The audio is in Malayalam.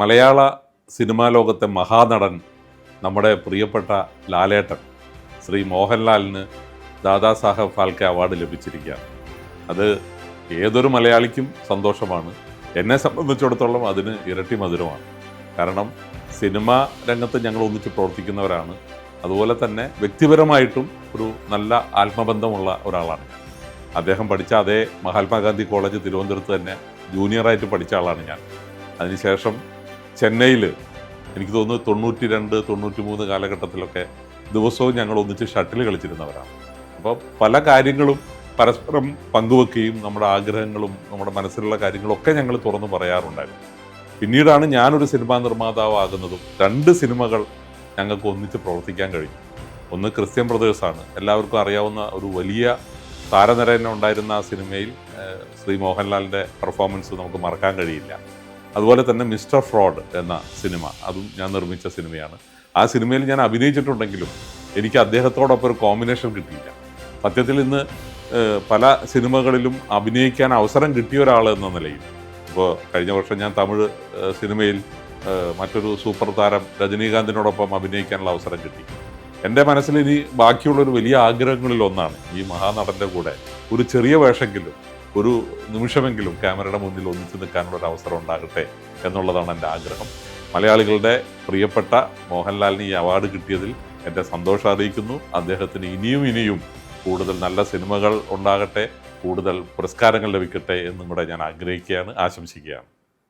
മലയാള സിനിമാ ലോകത്തെ മഹാനടൻ നമ്മുടെ പ്രിയപ്പെട്ട ലാലേട്ടൻ ശ്രീ മോഹൻലാലിന് ദാദാ സാഹബ് ഫാൽക്കെ അവാർഡ് ലഭിച്ചിരിക്കുകയാണ്. അത് ഏതൊരു മലയാളിക്കും സന്തോഷമാണ്. എന്നെ സംബന്ധിച്ചിടത്തോളം അതിന് ഇരട്ടി മധുരമാണ്. കാരണം സിനിമാ രംഗത്ത് ഞങ്ങൾ ഒന്നിച്ച് പ്രവർത്തിക്കുന്നവരാണ്. അതുപോലെ തന്നെ വ്യക്തിപരമായിട്ടും ഒരു നല്ല ആത്മബന്ധമുള്ള ഒരാളാണ് അദ്ദേഹം പഠിച്ച അതേ മഹാത്മാഗാന്ധി കോളേജ് തിരുവനന്തപുരത്ത് തന്നെ ജൂനിയറായിട്ട് പഠിച്ച ആളാണ് ഞാൻ. അതിനുശേഷം ചെന്നൈയിൽ എനിക്ക് തോന്നുന്നു തൊണ്ണൂറ്റി രണ്ട് തൊണ്ണൂറ്റി മൂന്ന് കാലഘട്ടത്തിലൊക്കെ ദിവസവും ഞങ്ങൾ ഒന്നിച്ച് ഷട്ടിൽ കളിച്ചിരുന്നവരാണ്. അപ്പോൾ പല കാര്യങ്ങളും പരസ്പരം പങ്കുവെക്കുകയും നമ്മുടെ ആഗ്രഹങ്ങളും നമ്മുടെ മനസ്സിലുള്ള കാര്യങ്ങളൊക്കെ ഞങ്ങൾ തുറന്നു പറയാറുണ്ടായിരുന്നു. പിന്നീടാണ് ഞാനൊരു സിനിമാ നിർമ്മാതാവാകുന്നതും രണ്ട് സിനിമകൾ ഞങ്ങൾക്ക് ഒന്നിച്ച് പ്രവർത്തിക്കാൻ കഴിഞ്ഞു. ഒന്ന് ക്രിസ്ത്യൻ ബ്രദേഴ്സാണ്. എല്ലാവർക്കും അറിയാവുന്ന ഒരു വലിയ താരനിരയിൽ ഉണ്ടായിരുന്ന ആ സിനിമയിൽ ശ്രീ മോഹൻലാലിന്റെ പെർഫോമൻസ് നമുക്ക് മറക്കാൻ കഴിയില്ല. അതുപോലെ തന്നെ മിസ്റ്റർ ഫ്രോഡ് എന്ന സിനിമ അതും ഞാൻ നിർമ്മിച്ച സിനിമയാണ്. ആ സിനിമയിൽ ഞാൻ അഭിനയിച്ചിട്ടുണ്ടെങ്കിലും എനിക്ക് അദ്ദേഹത്തോടൊപ്പം ഒരു കോമ്പിനേഷൻ കിട്ടിയില്ല. സത്യത്തിൽ ഇന്ന് പല സിനിമകളിലും അഭിനയിക്കാൻ അവസരം കിട്ടിയ ഒരാൾ എന്ന നിലയിൽ. ഇപ്പോൾ കഴിഞ്ഞ വർഷം ഞാൻ തമിഴ് സിനിമയിൽ മറ്റൊരു സൂപ്പർ താരം രജനീകാന്തിനോടൊപ്പം അഭിനയിക്കാനുള്ള അവസരം കിട്ടി. എന്റെ മനസ്സിൽ ഇനി ബാക്കിയുള്ളൊരു വലിയ ആഗ്രഹങ്ങളിൽ ഒന്നാണ് ഈ മഹാനടന്റെ കൂടെ ഒരു ചെറിയ വേഷമെങ്കിലും ഒരു നിമിഷമെങ്കിലും ക്യാമറയുടെ മുന്നിൽ ഒന്നിച്ചു നിൽക്കാനുള്ള ഒരു അവസരം ഉണ്ടാകട്ടെ എന്നുള്ളതാണ് എന്റെ ആഗ്രഹം. മലയാളികളുടെ പ്രിയപ്പെട്ട മോഹൻലാലിന് ഈ അവാർഡ് കിട്ടിയതിൽ എന്റെ സന്തോഷം അറിയിക്കുന്നു. അദ്ദേഹത്തിന് ഇനിയും ഇനിയും കൂടുതൽ നല്ല സിനിമകൾ ഉണ്ടാകട്ടെ കൂടുതൽ പുരസ്കാരങ്ങൾ ലഭിക്കട്ടെ എന്നും കൂടെ ഞാൻ ആഗ്രഹിക്കുകയാണ് ആശംസിക്കുകയാണ്.